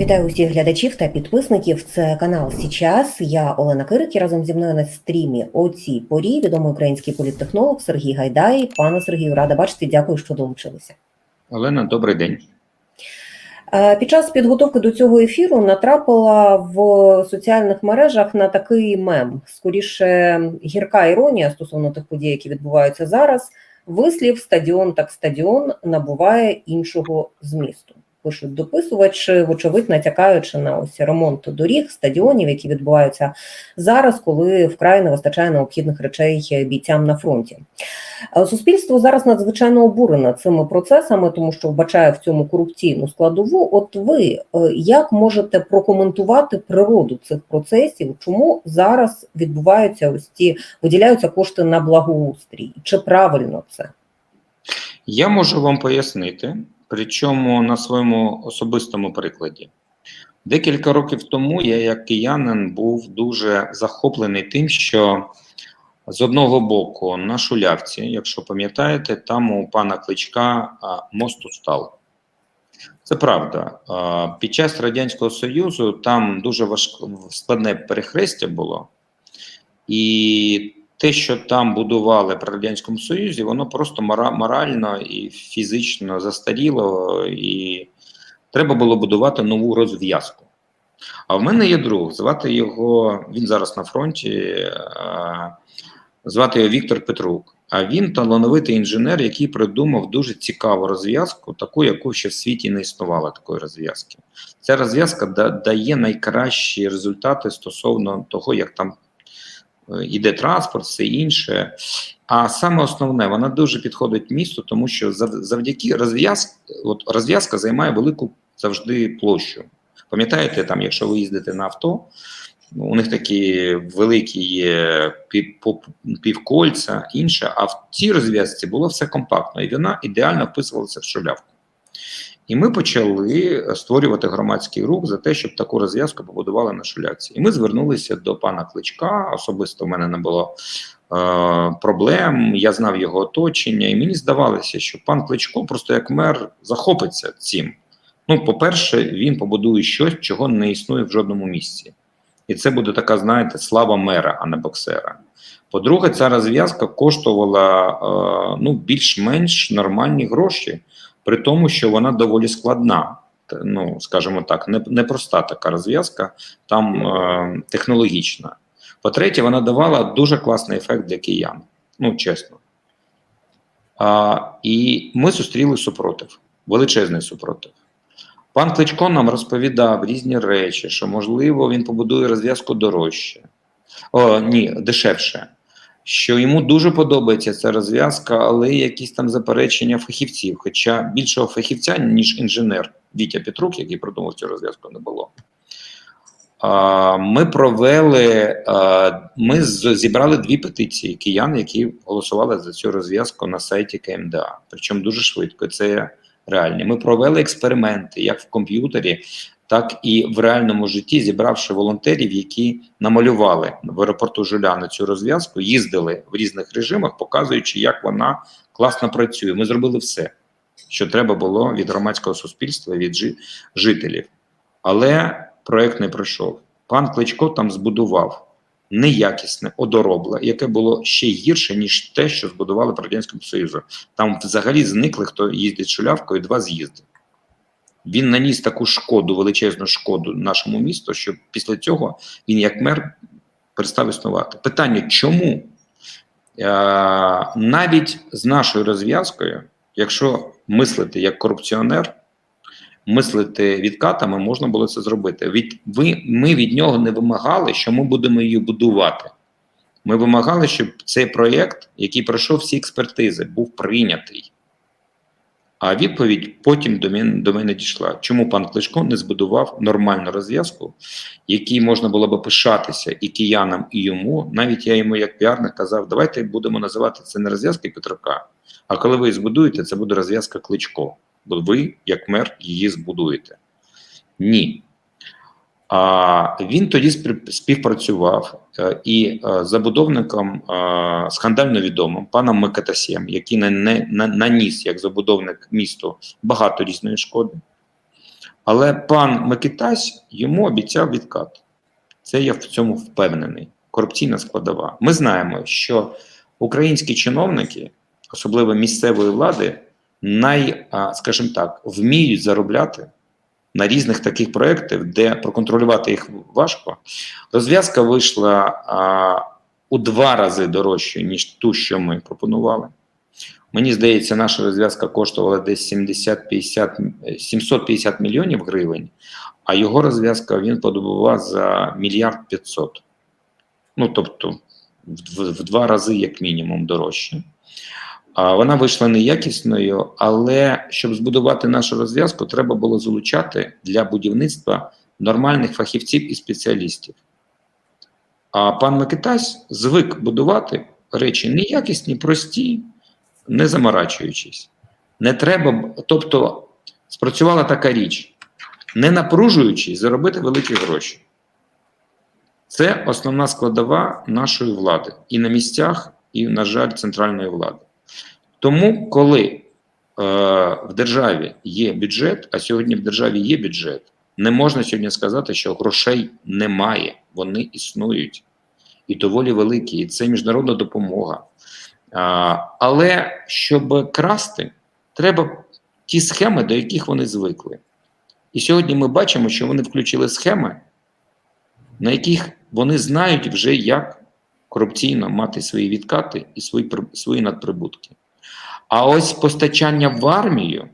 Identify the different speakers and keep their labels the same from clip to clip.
Speaker 1: Вітаю усіх глядачів та підписників. Це канал Січас. Я Олена Кирик і разом зі мною на стрімі о цій порі відомий український політтехнолог Сергій Гайдай. Пане Сергію, рада бачити. Дякую, що долучилися.
Speaker 2: Олена, добрий день.
Speaker 1: Е, Під час підготовки до цього ефіру натрапила в соціальних мережах на такий мем. Скоріше, гірка іронія стосовно тих подій, які відбуваються зараз. Вислів стадіон так стадіон набуває іншого змісту. Пишуть дописувачі, вочевидь, натякаючи на ось ремонт доріг, стадіонів, які відбуваються зараз, коли вкрай не вистачає необхідних речей бійцям на фронті. Е, Суспільство зараз надзвичайно обурене цими процесами, тому що вбачає в цьому корупційну складову. От ви е, як можете прокоментувати природу цих процесів? Чому зараз відбуваються ось ці виділяються кошти на благоустрій? Чи правильно це?
Speaker 2: Я можу вам пояснити, причому на своєму особистому прикладі. Декілька років тому я, як киянин, був дуже захоплений тим, що з одного боку на Шулявці, якщо пам'ятаєте, там у пана Кличка мост устав. Це правда. Під час Радянського Союзу там дуже важко складне перехрестя було, і те, що там будували при Радянському Союзі, воно просто морально і фізично застаріло, і треба було будувати нову розв'язку. А в мене є друг, звати його, він зараз на фронті, звати його Віктор Петрук. А він талановитий інженер, який придумав дуже цікаву розв'язку, таку, яку ще в світі не існувало такої розв'язки. Ця розв'язка дає найкращі результати стосовно того, як там е, іде транспорт, все інше. А саме основне, вона дуже підходить місту, тому що завдяки розв'язці, от розв'язка займає велику завжди площу. Пам'ятаєте, там, якщо ви їздите на авто, у них такі великі є півкольця, інше, а в цій розв'язці було все компактно, і вона ідеально вписувалася в шулявку. І ми почали створювати громадський рух за те, щоб таку розв'язку побудували на шулявці. І ми звернулися до пана Кличка. Особисто в мене не було е, проблем. Я знав його оточення, і мені здавалося, що пан Кличко, просто як мер, захопиться цим. Ну, по-перше, він побудує щось, чого не існує в жодному місці. І це буде така, знаєте, слава мера, а не боксера. По-друге, ця розв'язка коштувала е, ну, більш-менш нормальні гроші, при тому, що вона доволі складна. Ну, скажімо так, не, непроста така розв'язка, там е, технологічна. По-третє, вона давала дуже класний ефект для киян. Ну, чесно. А, і ми зустріли супротив, величезний супротив. Пан Кличко нам розповідав різні речі, що можливо він побудує розв'язку дорожче, О, ні, дешевше. Що йому дуже подобається ця розв'язка, але якісь там заперечення фахівців. Хоча більшого фахівця, ніж інженер Вітя Петрук, який придумав цю розв'язку, не було. Ми провели, ми зібрали дві петиції киян, які голосували за цю розв'язку на сайті КМДА. Причому дуже швидко. Це реальні. Ми провели експерименти як в комп'ютері, так і в реальному житті, зібравши волонтерів, які намалювали в аеропорту Жуляна цю розв'язку, їздили в різних режимах, показуючи, як вона класно працює. Ми зробили все, що треба було від громадського суспільства, від жителів. Але проект не пройшов. Пан Кличко там збудував неякісне одоробле, яке було ще гірше, ніж те, що збудували при Радянському Союзу. Там взагалі зникли, хто їздить шулявкою, два з'їзди. Він наніс таку шкоду, величезну шкоду нашому місту, що після цього він, як мер, перестав існувати. Питання, чому? Е, навіть з нашою розв'язкою, якщо мислити як корупціонер, мислити відкатами, можна було це зробити. Від, ви, ми від нього не вимагали, що ми будемо її будувати. Ми вимагали, щоб цей проєкт, який пройшов всі експертизи, був прийнятий. А відповідь потім до мене, до мене дійшла. Чому пан Кличко не збудував нормальну розв'язку, якій можна було би пишатися і киянам, і йому. Навіть я йому, як піарник, казав, давайте будемо називати це не розв'язки Петрука, а коли ви її збудуєте, це буде розв'язка Кличко. Бо ви, як мер, її збудуєте. Ні. А він тоді спів- співпрацював е, і е, забудовником е, скандально відомим паном Микатасєм, який не, на, наніс як забудовник місту багато різної шкоди. Але пан Микитась йому обіцяв відкат. Це я в цьому впевнений. Корупційна складова. Ми знаємо, що українські чиновники, особливо місцевої влади, най, скажімо так, вміють заробляти на різних таких проєктах, де проконтролювати їх важко. Розв'язка вийшла а, у два рази дорожче, ніж ту, що ми пропонували. Мені здається, наша розв'язка коштувала десь 70-50, е, 750 мільйонів гривень, а його розв'язка він подобував за мільярд 500. Ну, тобто, в, в, в два рази, як мінімум, дорожче. Вона вийшла неякісною, але щоб збудувати нашу розв'язку, треба було залучати для будівництва нормальних фахівців і спеціалістів. А пан Микитась звик будувати речі неякісні, прості, не заморачуючись. Не треба, тобто спрацювала така річ: не напружуючись, заробити великі гроші. Це основна складова нашої влади і на місцях, і, на жаль, центральної влади. Тому, коли е, в державі є бюджет, а сьогодні в державі є бюджет, не можна сьогодні сказати, що грошей немає, вони існують і доволі великі, і це міжнародна допомога. А, але щоб красти, треба ті схеми, до яких вони звикли. І сьогодні ми бачимо, що вони включили схеми, на яких вони знають вже, як корупційно мати свої відкати і свої, свої надприбутки. А ось постачання в армію,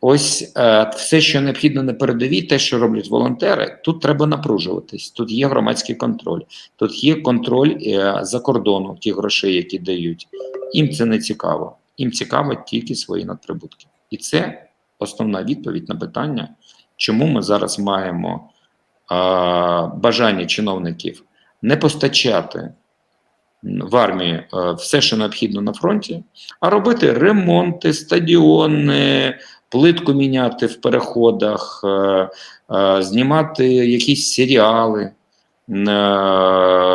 Speaker 2: ось е, все, що необхідно на передовій, те, що роблять волонтери, тут треба напружуватись. Тут є громадський контроль, тут є контроль е, за кордону тих грошей, які дають. Їм це не цікаво. Їм цікаво тільки свої надприбутки. І це основна відповідь на питання, чому ми зараз маємо е, бажання чиновників не постачати в армії е, все, що необхідно на фронті, а робити ремонти, стадіони, плитку міняти в переходах, е, е, знімати якісь серіали,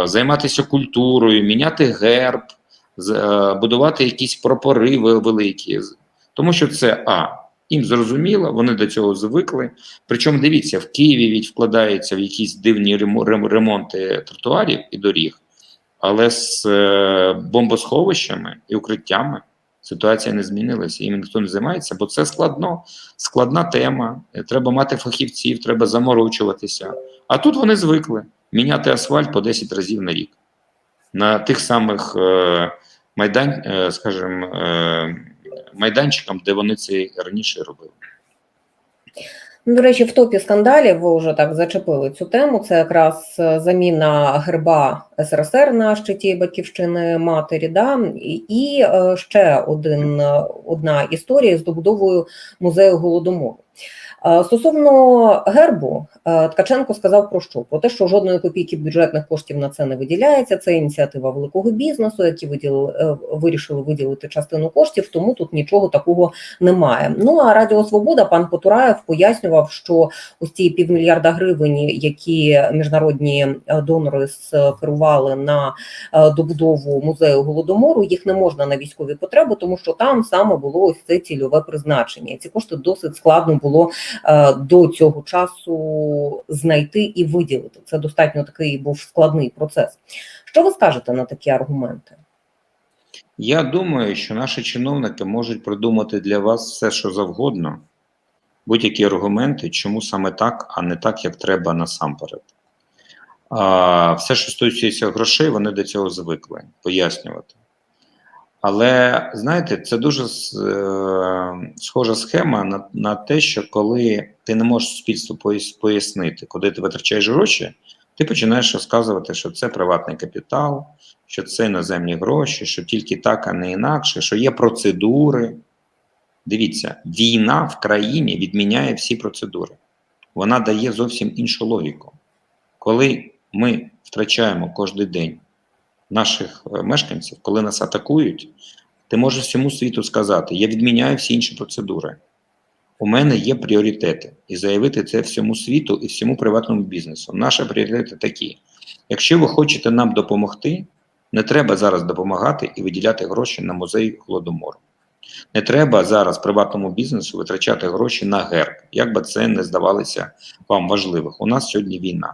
Speaker 2: займатися культурою, міняти герб, будувати якісь прапори великі. Тому що це А. Їм зрозуміло, вони до цього звикли. Причому дивіться, в Києві від вкладаються в якісь дивні ремонти тротуарів і доріг, але з е, бомбосховищами і укриттями ситуація не змінилася. Їм ніхто не займається, бо це складно, складна тема. Е, Треба мати фахівців, треба заморочуватися. А тут вони звикли міняти асфальт по 10 разів на рік на тих самих е, майдан, скажімо, майданчикам, де вони це раніше робили.
Speaker 1: Ну, До речі, в топі скандалів ви вже так зачепили цю тему. Це якраз е, заміна герба СРСР на щиті батьківщини матері. Да? І, е, ще один, е, одна історія з добудовою музею голодомору. Е, Стосовно гербу, е, Ткаченко сказав про що? Про те, що жодної копійки бюджетних коштів на це не виділяється. Це ініціатива великого бізнесу, які виділили, е, вирішили виділити частину коштів, тому тут нічого такого немає. Ну а Радіо Свобода пан Потураєв пояснював, що ось ці півмільярда гривень, які міжнародні донори скерували на добудову музею голодомору, їх не можна на військові потреби, тому що там саме було ось це цільове призначення. Ці кошти досить складно було до цього часу знайти і виділити. Це достатньо такий був складний процес. Що ви скажете на такі аргументи?
Speaker 2: Я думаю, що наші чиновники можуть придумати для вас все, що завгодно, будь-які аргументи, чому саме так, а не так, як треба насамперед. А, все, що стосується грошей, вони до цього звикли пояснювати. Але знаєте, це дуже е, схожа схема на, на те, що коли ти не можеш суспільству пояснити, куди ти витрачаєш гроші, ти починаєш розказувати, що це приватний капітал, що це іноземні гроші, що тільки так, а не інакше, що є процедури. Дивіться, війна в країні відміняє всі процедури. Вона дає зовсім іншу логіку. Коли ми втрачаємо кожен день наших е, мешканців, коли нас атакують, ти можеш всьому світу сказати: я відміняю всі інші процедури. У мене є пріоритети, і заявити це всьому світу і всьому приватному бізнесу. Наші пріоритети такі: якщо ви хочете нам допомогти, не треба зараз допомагати і виділяти гроші на музей голодомору. Не треба зараз приватному бізнесу витрачати гроші на герб, як би це не здавалося вам важливих. У нас сьогодні війна.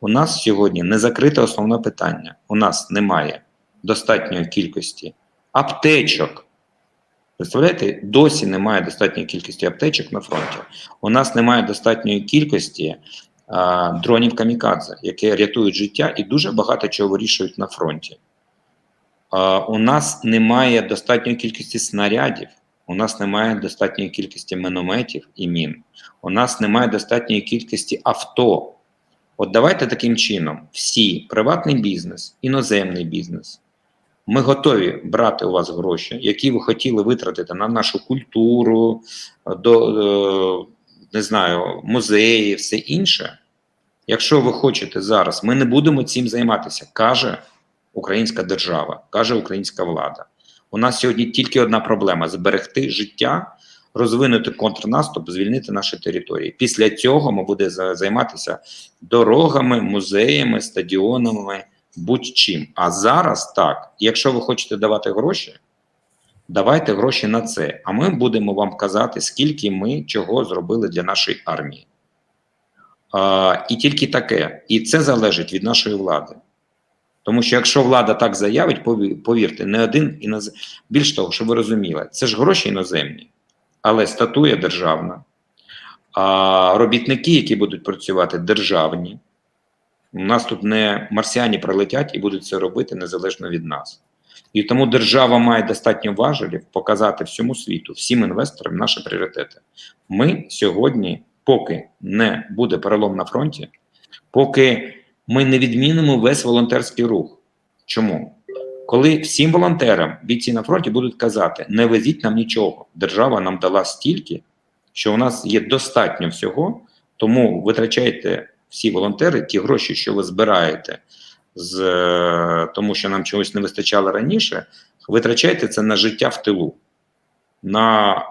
Speaker 2: У нас сьогодні не закрите основне питання. У нас немає достатньої кількості аптечок. Представляєте, досі немає достатньої кількості аптечок на фронті. У нас немає достатньої кількості а, дронів камікадзе, які рятують життя і дуже багато чого вирішують на фронті. А, у нас немає достатньої кількості снарядів, у нас немає достатньої кількості мінометів і мін, у нас немає достатньої кількості авто. От давайте таким чином: всі приватний бізнес, іноземний бізнес. Ми готові брати у вас гроші, які ви хотіли витратити на нашу культуру, до е, не знаю, музеї, все інше. Якщо ви хочете зараз, ми не будемо цим займатися, каже українська держава, каже українська влада. У нас сьогодні тільки одна проблема: зберегти життя, розвинути контрнаступ, звільнити наші території. Після цього ми будемо займатися дорогами, музеями, стадіонами, будь-чим. А зараз так, якщо ви хочете давати гроші, давайте гроші на це. А ми будемо вам казати, скільки ми чого зробили для нашої армії. А, і тільки таке. І це залежить від нашої влади. Тому що якщо влада так заявить, повірте, не один іноз... більш того, щоб ви розуміли, це ж гроші іноземні, але статуя державна, а робітники, які будуть працювати, державні. У нас тут не марсіані прилетять і будуть це робити незалежно від нас. І тому держава має достатньо важелів показати всьому світу, всім інвесторам наші пріоритети. Ми сьогодні, поки не буде перелом на фронті, поки ми не відмінимо весь волонтерський рух. Чому? Коли всім волонтерам бійці на фронті будуть казати: не везіть нам нічого, держава нам дала стільки, що у нас є достатньо всього, тому витрачайте всі волонтери ті гроші, що ви збираєте, з, е, тому що нам чогось не вистачало раніше, витрачайте це на життя в тилу, на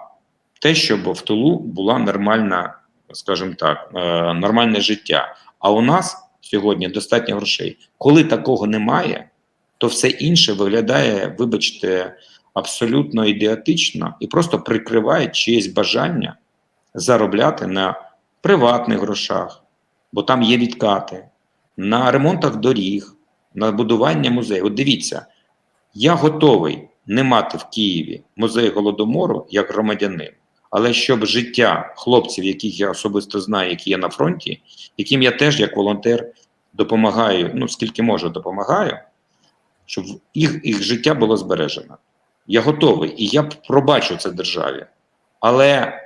Speaker 2: те, щоб в тилу була нормальна, скажімо так, е, нормальне життя. А у нас сьогодні достатньо грошей. Коли такого немає, то все інше виглядає, вибачте, абсолютно ідеатично і просто прикриває чиєсь бажання заробляти на приватних грошах, бо там є відкати, на ремонтах доріг, на будування музею. От дивіться, я готовий не мати в Києві музей голодомору як громадянин, але щоб життя хлопців, яких я особисто знаю, які є на фронті, яким я теж як волонтер допомагаю, ну скільки можу, допомагаю, щоб їх, їх життя було збережено. Я готовий і я пробачу це державі. Але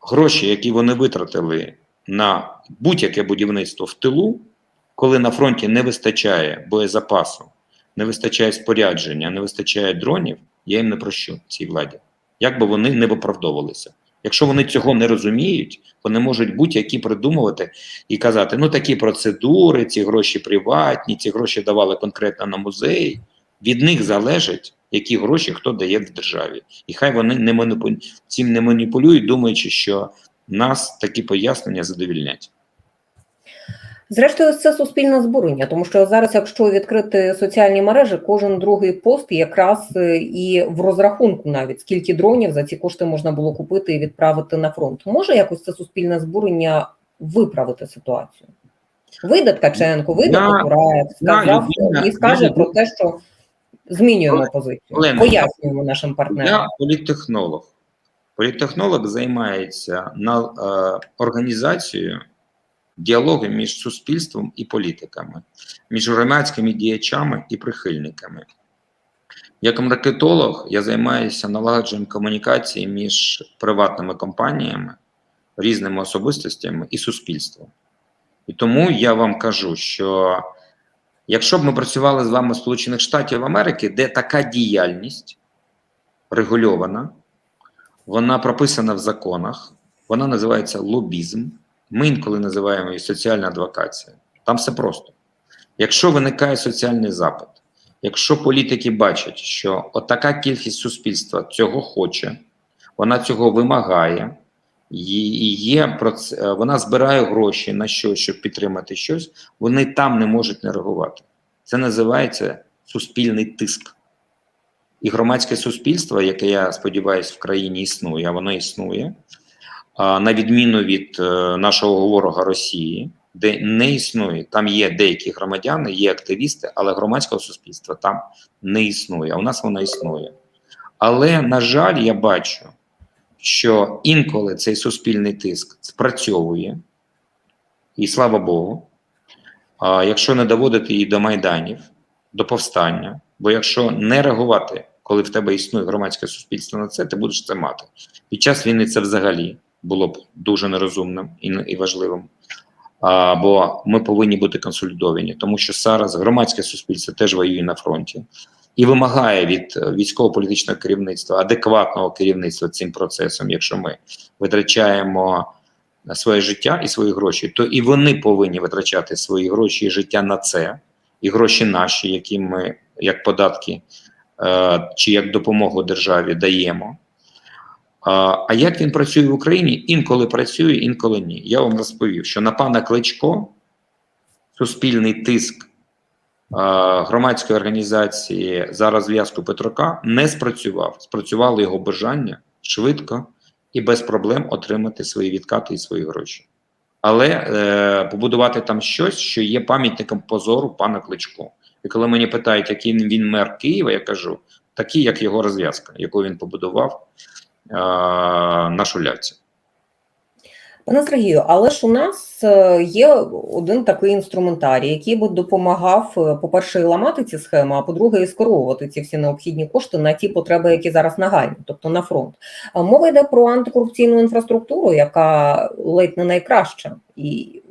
Speaker 2: гроші, які вони витратили на будь-яке будівництво в тилу, коли на фронті не вистачає боєзапасу, не вистачає спорядження, не вистачає дронів, я їм не прощу цій владі. Як би вони не виправдовувалися. Якщо вони цього не розуміють, вони можуть будь-які придумувати і казати: ну такі процедури, ці гроші приватні, ці гроші давали конкретно на музей. Від них залежить, які гроші хто дає в державі. І хай вони не маніпу... цим не маніпулюють, думаючи, що нас такі пояснення задовільнять.
Speaker 1: Зрештою, це суспільне збурення, тому що зараз, якщо відкрити соціальні мережі, кожен другий пост якраз е, і в розрахунку навіть скільки дронів за ці кошти можна було купити і відправити на фронт. Може якось це суспільне збурення виправити ситуацію? Вийде Ткаченко, вийде
Speaker 2: Я-
Speaker 1: Кураєв,
Speaker 2: я
Speaker 1: сказав
Speaker 2: людина-
Speaker 1: і скаже
Speaker 2: я
Speaker 1: про те, що змінюємо
Speaker 2: Олена,
Speaker 1: позицію,
Speaker 2: Олена,
Speaker 1: пояснюємо нашим партнерам.
Speaker 2: Я політтехнолог. Політтехнолог займається на е, організацією діалогу між суспільством і політиками, між громадськими діячами і прихильниками. Як маркетолог я займаюся налагодженням комунікації між приватними компаніями, різними особистостями і суспільством. І тому я вам кажу, що якщо б ми працювали з вами в Сполучених Штатів Америки, де така діяльність регульована, вона прописана в законах, вона називається лобізм. Ми інколи називаємо її соціальна адвокація. Там все просто. Якщо виникає соціальний запит, якщо політики бачать, що отака кількість суспільства цього хоче, вона цього вимагає, і є е, вона збирає гроші на щось, щоб підтримати щось, вони там не можуть не реагувати. Це називається суспільний тиск. і громадське суспільство, яке я сподіваюся, в країні існує, а воно існує, на відміну від е, нашого ворога Росії, де не існує. Там є деякі громадяни, є активісти, але громадського суспільства там не існує. А у нас воно існує. Але, на жаль, я бачу, що інколи цей суспільний тиск спрацьовує, і слава Богу. Якщо не доводити її до майданів, до повстання, бо якщо не реагувати, коли в тебе існує громадське суспільство на це, ти будеш це мати. Під час війни це взагалі було б дуже нерозумним і, і важливим. А, бо ми повинні бути консолідовані, тому що зараз громадське суспільство теж воює на фронті і вимагає від е, військово-політичного керівництва адекватного керівництва цим процесом. Якщо ми витрачаємо своє життя і свої гроші, то і вони повинні витрачати свої гроші і життя на це, і гроші наші, які ми як податки е, чи як допомогу державі даємо. А, як він працює в Україні? Інколи працює, інколи ні. Я вам розповів, що на пана Кличко суспільний тиск громадської організації за розв'язку Петрока не спрацював. Спрацювало його бажання швидко і без проблем отримати свої відкати і свої гроші. Але е, побудувати там щось, що є пам'ятником позору пана Кличко. І коли мені питають, який він мер Києва, я кажу, такий, як його розв'язка, яку він побудував е, на шулявці.
Speaker 1: Пане Сергію, але ж у нас е, є один такий інструментарій, який би допомагав, е, по-перше, і ламати ці схеми, а по-друге, і скеровувати ці всі необхідні кошти на ті потреби, які зараз нагальні, тобто на фронт. Мова йде про антикорупційну інфраструктуру, яка ледь не найкраща, і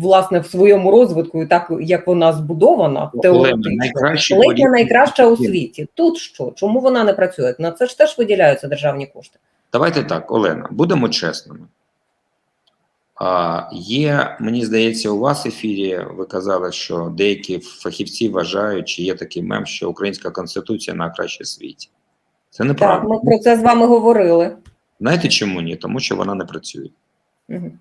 Speaker 1: власне в своєму розвитку, і так як вона збудована, теоретично,
Speaker 2: політики-
Speaker 1: найкраща у світі. Тут що? Чому вона не працює? На це ж теж виділяються державні кошти.
Speaker 2: Давайте так, Олена, будемо чесними. А, є, мені здається, у вас в ефірі ви казали, що деякі фахівці вважають, чи є такий мем, що українська конституція найкраща в світі. Це
Speaker 1: Так,
Speaker 2: неправда.
Speaker 1: ми про це з вами говорили.
Speaker 2: Знаєте чому ні? Тому що вона не працює.
Speaker 1: Мгм.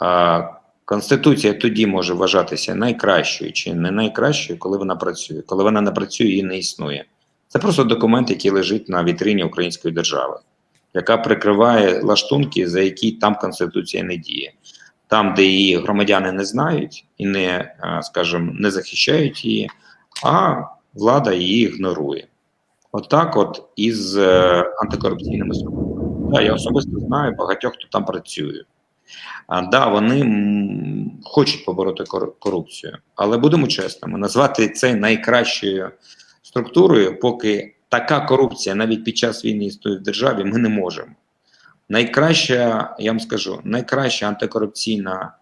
Speaker 2: А, Конституція тоді може вважатися найкращою чи не найкращою, коли вона працює. Коли вона не працює, її не існує. Це просто документ, який лежить на вітрині української держави, яка прикриває лаштунки, за які там Конституція не діє. Там, де її громадяни не знають і не, е, скажімо, не захищають її, а влада її ігнорує. Отак, от, із е, антикорупційними структурами. Я особисто знаю багатьох, хто там працює. А, да, вони хочуть побороти корупцію, але будемо чесними, назвати це найкращою структурою, поки така корупція навіть під час війни існує в державі, ми не можемо. Найкраща, я вам скажу, найкраща антикорупційна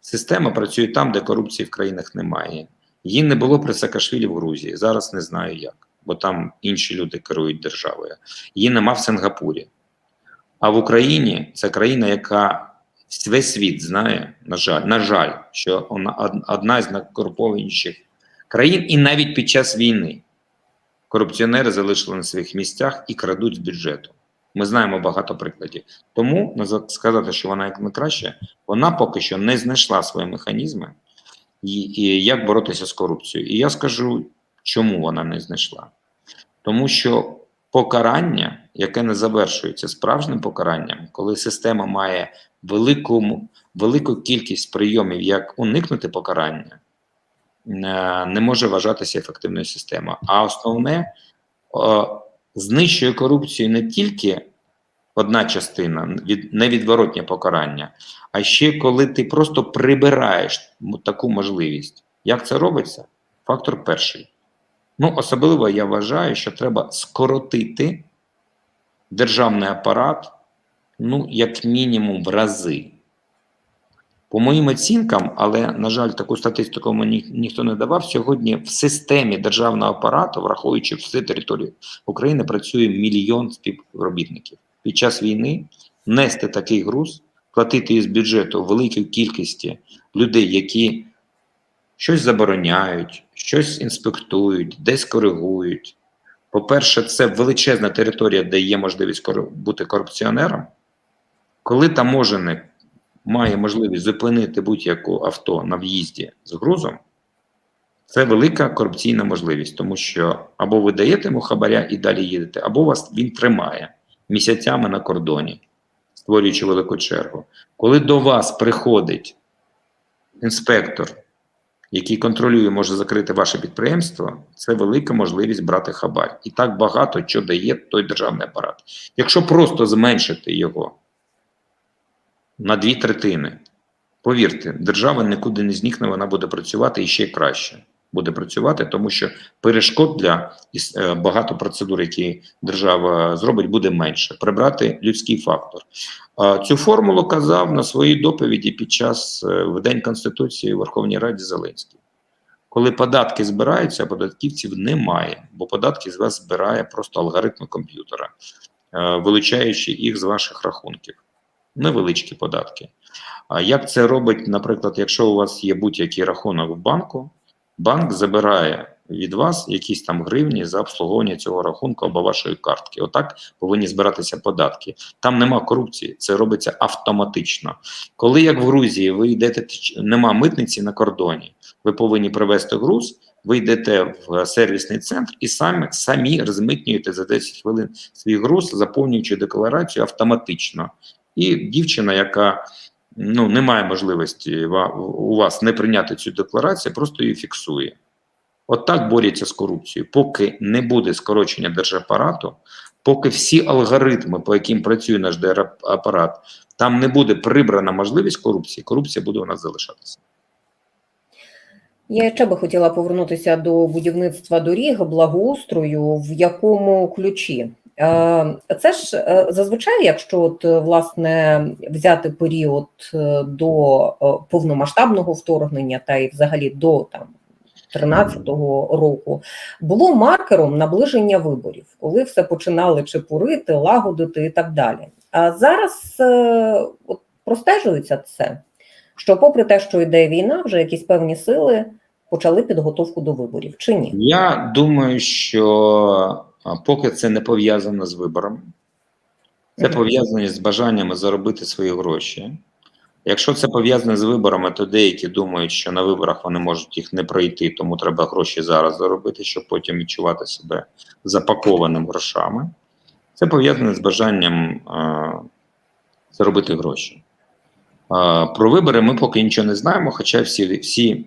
Speaker 2: система працює там, де корупції в країнах немає. Її не було при Саакашвілі в Грузії. Зараз не знаю як, бо там інші люди керують державою. Її нема в Сингапурі. А в Україні це країна, яка весь світ знає, на жаль, на жаль, що вона одна з найкорумпованіших країн, і навіть під час війни корупціонери залишили на своїх місцях і крадуть з бюджету. Ми знаємо багато прикладів. Тому сказати, що вона як найкраща, вона поки що не знайшла свої механізми, і, і як боротися з корупцією. І я скажу, чому вона не знайшла. Тому що покарання, яке не завершується справжнім покаранням, коли система має велику, велику кількість прийомів, як уникнути покарання, е, не може вважатися ефективною системою. А основне знищує корупцію не тільки одна частина, від невідворотнє покарання, а ще коли ти просто прибираєш таку можливість. Як це робиться? Фактор перший. Ну, особливо я вважаю, що треба скоротити державний апарат, ну, як мінімум, в рази. По моїм оцінкам, але, на жаль, таку статистику мені ніхто не давав. Сьогодні в системі державного апарату, враховуючи всю територію України, працює мільйон співробітників. Під час війни нести такий груз, платити із бюджету великій кількості людей, які щось забороняють, щось інспектують, десь коригують. По-перше, це величезна територія, де є можливість бути корупціонером. Коли таможеник має можливість зупинити будь-яку авто на в'їзді з грузом, Це велика корупційна можливість, тому що або ви даєте йому хабаря і далі їдете, або вас він тримає місяцями на кордоні, створюючи велику чергу. Коли до вас приходить інспектор, який контролює, може закрити ваше підприємство, це велика можливість брати хабар. І так багато що дає той державний апарат. Якщо просто зменшити його на дві третини, повірте, держава нікуди не зникне, вона буде працювати і ще краще буде працювати, тому що перешкод для е, багато процедур, які держава зробить, буде менше. Прибрати людський фактор. Цю формулу казав на своїй доповіді під час е, в День Конституції у Верховній Раді Зеленський. Коли податки збираються, податківців немає, бо податки з вас збирає просто алгоритми комп'ютера, е, вилучаючи їх з ваших рахунків. Невеличкі податки. А як це робить, наприклад, якщо у вас є будь-який рахунок в банку, банк забирає від вас якісь там гривні за обслуговування цього рахунку або вашої картки. Отак повинні збиратися податки. Там нема корупції, це робиться автоматично. Коли як в Грузії ви йдете, нема митниці на кордоні, ви повинні привезти груз. Ви йдете в сервісний центр і самі самі розмитнюєте за 10 хвилин свій груз, заповнюючи декларацію автоматично. І дівчина, яка ну не має можливості у вас не прийняти цю декларацію, просто її фіксує. От так борються з корупцією. Поки не буде скорочення держапарату, поки всі алгоритми, по яким працює наш держапарат, там не буде прибрана можливість корупції, корупція буде у нас залишатися.
Speaker 1: Я ще би хотіла повернутися до будівництва доріг, благоустрою, в якому ключі. Е, Це ж е, зазвичай, якщо от е, власне взяти період до повномасштабного вторгнення та й взагалі до там 13-го року, було маркером наближення виборів, коли все починали чепурити, лагодити і так далі. А зараз от простежується це, що, попри те, що йде війна, вже якісь певні сили почали підготовку до виборів, чи ні?
Speaker 2: Я думаю, що поки це не пов'язано з виборами, це пов'язано з бажаннями заробити свої гроші. Якщо це пов'язане з виборами, то деякі думають, що на виборах вони можуть їх не пройти, тому треба гроші зараз заробити, щоб потім відчувати себе запакованим грошами. Це пов'язане з бажанням а, заробити гроші. А, про вибори ми поки нічого не знаємо, хоча всі, всі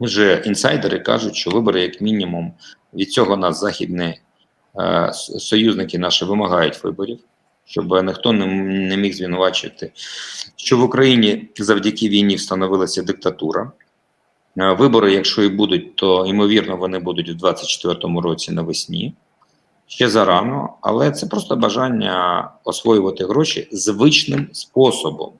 Speaker 2: вже інсайдери кажуть, що вибори, як мінімум, від цього нас західні с- союзники наші вимагають виборів, щоб ніхто не, міг звинувачувати, що в Україні завдяки війні встановилася диктатура. Е, Вибори, якщо і будуть, то ймовірно вони будуть у 2024 році навесні. Ще зарано, але це просто бажання освоювати гроші звичним способом.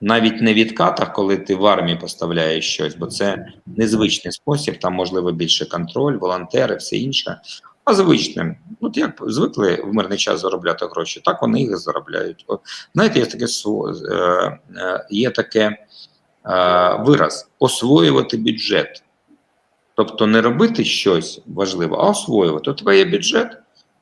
Speaker 2: Навіть не відкатах, коли ти в армії поставляєш щось, бо це незвичний спосіб, там можливо більше контроль, волонтери, все інше. А звичним, от як звикли в мирний час заробляти гроші, так вони їх заробляють. От, знаєте, є таке е, е, є таке е, вираз освоювати бюджет. Тобто не робити щось важливе, а освоювати. У тебе є бюджет,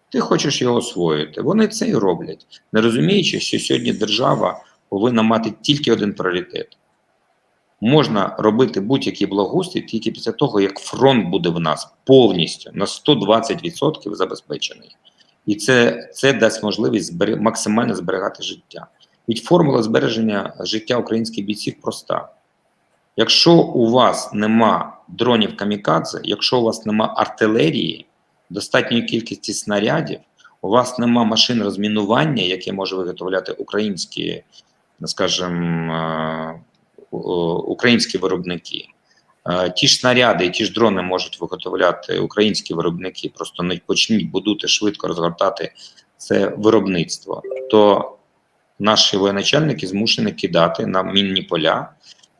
Speaker 2: ти хочеш його освоїти. Вони це і роблять, не розуміючи, що сьогодні держава повинна мати тільки один пріоритет. Можна робити будь-який благоустрій тільки після того, як фронт буде в нас повністю на 120% забезпечений. І це, це дасть можливість збере- максимально зберігати життя. Від формула збереження життя українських бійців проста. Якщо у вас нема дронів камікадзе, якщо у вас нема артилерії, достатньої кількості снарядів, у вас нема машин розмінування, яке може виготовляти українські, скажімо, е, українські виробники. Е, Ті ж снаряди і ті ж дрони можуть виготовляти українські виробники, просто не почніть будути швидко розгортати це виробництво. То наші воєначальники змушені кидати на мінні поля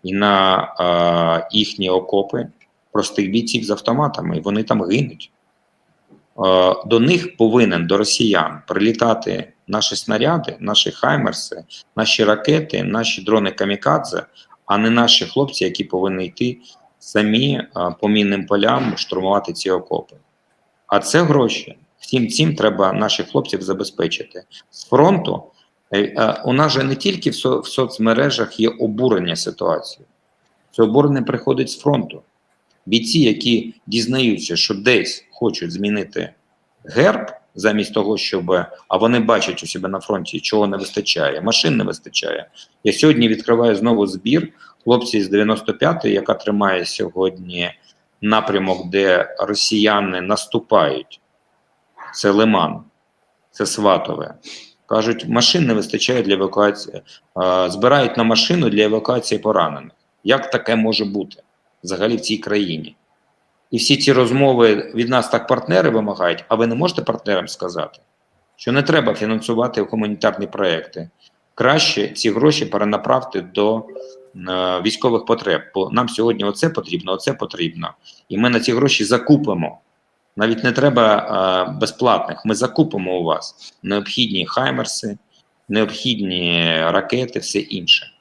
Speaker 2: і на е, їхні окопи простих бійців з автоматами, і вони там гинуть. Е, до них повинен до росіян прилітати наші снаряди, наші хаймерси, наші ракети, наші дрони камікадзе, а не наші хлопці, які повинні йти самі е, по мінним полям штурмувати ці окопи. А це гроші. Всім цим треба наших хлопців забезпечити. З фронту е, е, у нас же не тільки в, со, в соцмережах є обурення ситуацією. Це обурення приходить з фронту. Бійці, які дізнаються, що десь хочуть змінити герб, замість того, щоб а вони бачать у себе на фронті, чого не вистачає, машин не вистачає. Я сьогодні відкриваю знову збір хлопці з 95-ї, яка тримає сьогодні напрямок, де росіяни наступають. Це Лиман, це Сватове. Кажуть, машин не вистачає для евакуації. Збирають на машину для евакуації поранених. Як таке може бути взагалі в цій країні? І всі ці розмови від нас так партнери вимагають, а ви не можете партнерам сказати, що не треба фінансувати гуманітарні проекти. Краще ці гроші перенаправити до е, військових потреб. Бо нам сьогодні оце потрібно, оце потрібно. І ми на ці гроші закупимо. Навіть не треба е, безплатних. Ми закупимо у вас необхідні хаймерси, необхідні ракети, все інше.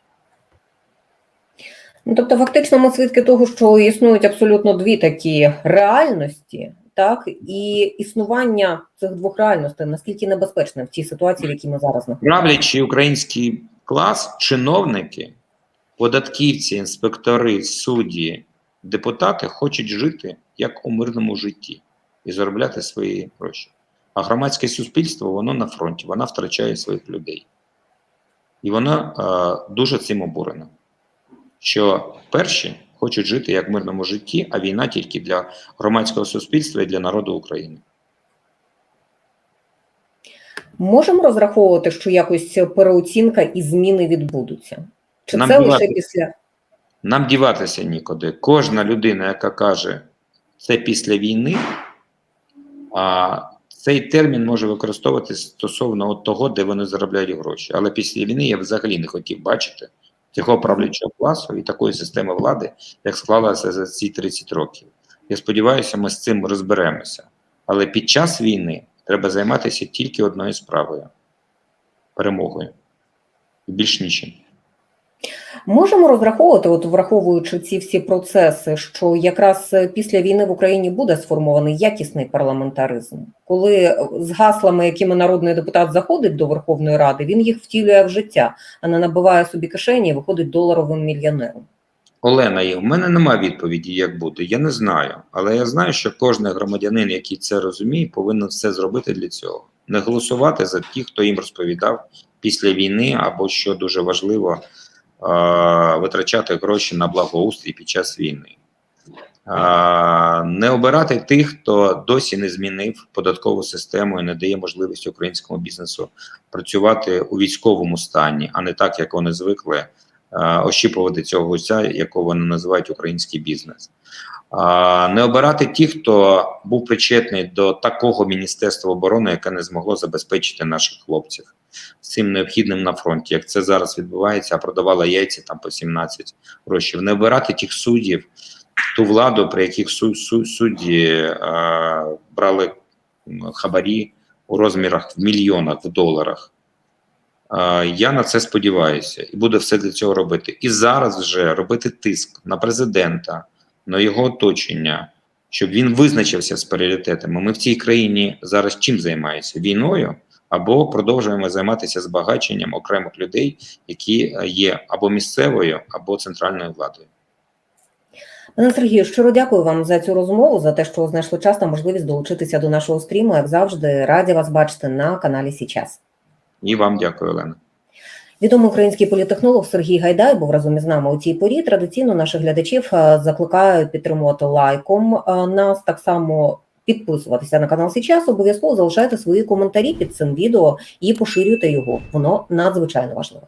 Speaker 1: Ну, тобто, фактично, ми свідки того, що існують абсолютно дві такі реальності, так і існування цих двох реальностей наскільки небезпечне в тій ситуації, в якій ми зараз знаходимося.
Speaker 2: Правлячий український клас, чиновники, податківці, інспектори, судді, депутати хочуть жити як у мирному житті і заробляти свої гроші. А громадське суспільство воно на фронті, вона втрачає своїх людей. І вона е, дуже цим обурена. Що перші хочуть жити як в мирному житті, а війна тільки для громадського суспільства і для народу України.
Speaker 1: Можемо розраховувати, що якось переоцінка і зміни відбудуться? Чи
Speaker 2: Нам
Speaker 1: це лише після
Speaker 2: Нам діватися нікуди. Кожна людина, яка каже, це після війни, а цей термін може використовуватися стосовно от того, де вони заробляють гроші. Але після війни я взагалі не хотів бачити цього правлячого класу і такої системи влади, як склалася за ці 30 років. Я сподіваюся, ми з цим розберемося. Але під час війни треба займатися тільки одною справою перемогою. І більш нічим.
Speaker 1: Можемо розраховувати, от враховуючи ці всі процеси, що якраз е, після війни в Україні буде сформований якісний парламентаризм, коли е, з гаслами, якими народний депутат заходить до Верховної Ради, він їх втілює в життя, а не набиває собі кишені і виходить доларовим мільйонером.
Speaker 2: Олена, в мене немає відповіді, як буде. Я не знаю. Але я знаю, що кожен громадянин, який це розуміє, повинен все зробити для цього. Не голосувати за тих, хто їм розповідав після війни, або що дуже важливо, витрачати гроші на благоустрій під час війни. Не обирати тих, хто досі не змінив податкову систему і не дає можливість українському бізнесу працювати у військовому стані, а не так, як вони звикли ощіпувати цього гуся, якого вони називають український бізнес. Не обирати ті, хто був причетний до такого міністерства оборони, яке не змогло забезпечити наших хлопців цим необхідним на фронті, як це зараз відбувається, а продавала яйця там по 17 грошей. Не обирати тих суддів, ту владу, при яких су- су- судді а, брали хабарі у розмірах в мільйонах в доларах. Е, Я на це сподіваюся і буду все для цього робити. І зараз вже робити тиск на президента, на його оточення, щоб він визначився з пріоритетами. Ми в цій країні зараз чим займаємося? Війною або продовжуємо займатися збагаченням окремих людей, які е, є або місцевою, або центральною владою.
Speaker 1: Пане Сергію, щиро дякую вам за цю розмову, за те, що знайшли час та можливість долучитися до нашого стріму. Як завжди, раді вас бачити на каналі Січас.
Speaker 2: І вам дякую, Олена.
Speaker 1: Відомий український політехнолог Сергій Гайдай був разом із нами у цій порі. Традиційно наших глядачів е, закликаю підтримувати лайком е, нас, так само підписуватися на канал сейчас, Обов'язково залишайте свої коментарі під цим відео і поширюйте його. Воно надзвичайно важливе.